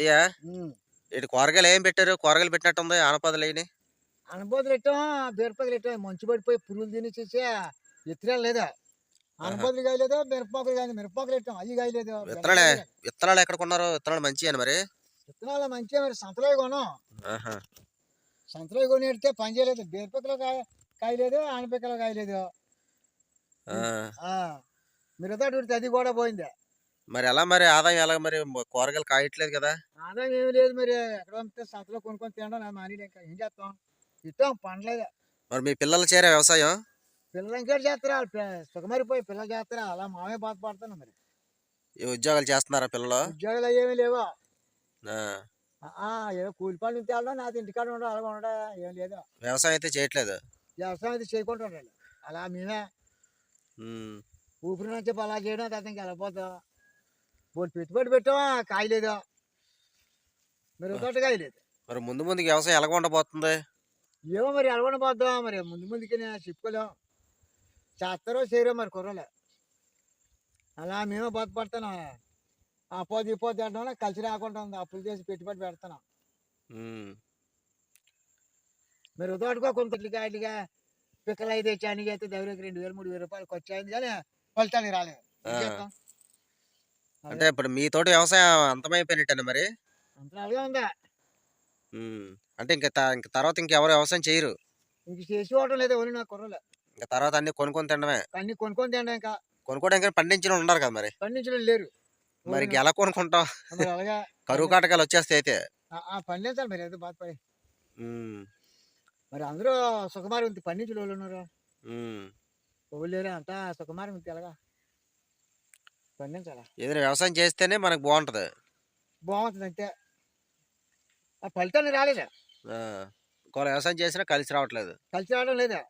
పెద్దయా ఇటు కూరగాయలు ఏం పెట్టారు? కూరగాయలు పెట్టినట్టుంది ఆనపదలు అయినాయి అనబోతులు ఎట్టాం బీరపక్కలు ఎట్టాం మంచు పడిపోయి పురుగులు తిని చేసే ఎత్తిరాలు లేదా అనబోతులు కాయలేదు? మిరపక్కలు కాయలేదు మిరపక్కలు ఎట్టాం అవి కాయలేదు? విత్తనాలే విత్తనాలు ఎక్కడ కొన్నారు? విత్తనాలు మంచిగా మరి? విత్తనాలు మంచిగా మరి సంతలో కొనం. సంతలో కొని ఎడితే పని చేయలేదు. బీరపక్కలు కాయ కాయలేదు ఆనపక్కలు కాయలేదు. పెడితే అది కూడా పోయింది. మరి ఎలా మరి ఆదాయం ఎలా మరి కూరగాయలు కాయట్లేదు కదా? ఆదాయం ఏమీ లేదు మరి. ఎక్కడ పంపితే సంతలో కొనుక్కొని తినడం మాని ఇంకా ఏం చేస్తాం? ఇస్తాం పండలేదు. మరి మీ పిల్లలు చేరే వ్యవసాయం? పిల్లలు ఇంకేటి చేస్తారా? సుఖమరిపోయి పిల్లలు చేస్తారా. అలా మామే బాధపడుతున్నాం మరి. ఈ ఉద్యోగాలు చేస్తున్నారా పిల్లలు? ఉద్యోగాలు అయ్యేమీ లేవా? ఏదో కూలి పనులు తేవడం నాది ఇంటికాడ ఉండడం అలాగ ఉండడం ఏం లేదు. వ్యవసాయం అయితే చేయట్లేదు? వ్యవసాయం అయితే చేయకుండా ఉండాలి అలా మేమే. ఊపిరి నుంచి అలా చేయడం తర్వాత ఇంకా వెళ్ళిపోతాం. పోటీ పెట్టుబడి పెట్టామా కాయలేదు? మీరు తోట కాయలేదు. మరి ముందు ముందుకు వ్యవసాయం ఎలాగ ఉండబోతుంది? ఏమో మరి అలగొండ పోద్దాం మరి ముందు ముందుకి చెప్పుకోలేం. చేస్తారో చేయరో మరి కుర్రలే. అలా మేమే బాధపడుతున్నాం. ఆ పోతే ఈ పోతే అంటాం కలిసి రాకుండా ఉంది. అప్పులు చేసి పెట్టుబడి పెడుతున్నాం. మీరు తోటకో కొంత ఇట్లుగా పిక్కలు అయితే చానికి అయితే దగ్గరికి రెండు వేలు మూడు వేల రూపాయలు ఖర్చు అయింది కానీ ఫలితానికి రాలేదు? అంటే ఇప్పుడు మీ తోటి వ్యవసాయం అంతమైపోయినట్టేనా మరి? అంత అలాగే ఉందా ఉమ్. అంటే ఇంకా త- ఇంక తర్వాత ఇంకెవరు వ్యవసాయం చేయరు. ఇంక చేసుకోవటం లేదు ఎవరు నా కుర్రలే. ఇంకా తర్వాత అన్ని కొనుక్కొని తినడమే. అన్ని కొనుక్కొని తినడం ఇంకా. కొనుక్కోవడానికి పండించిన వాళ్ళు ఉన్నారు కదా మరి? పండించడం లేరు. మరి ఎవరు ఎలా కొనుక్కుంటాం? మరి అలాగా కరువు కాటకాలు వచ్చేస్తాయి అయితే. ఆ- ఆ పండించాలి మరి ఏదో బాధపడి. ఉమ్. మరి అందరూ సుకుమారి ఉంది. పండించిన వాళ్ళు ఉన్నారు ఉమ్. ఎవరు లేరు అంతా సుకుమారి ఉంది ఎలాగా పండించాలా? ఏదైనా వ్యవసాయం చేస్తేనే మనకు బాగుంటది. బాగుంటుంది అంతే ఆ ఫలితాన్ని రాలేదా. ఒకవేళ వ్యవసాయం చేసినా కలిసి రావట్లేదు. కలిసి రావడం లేదా?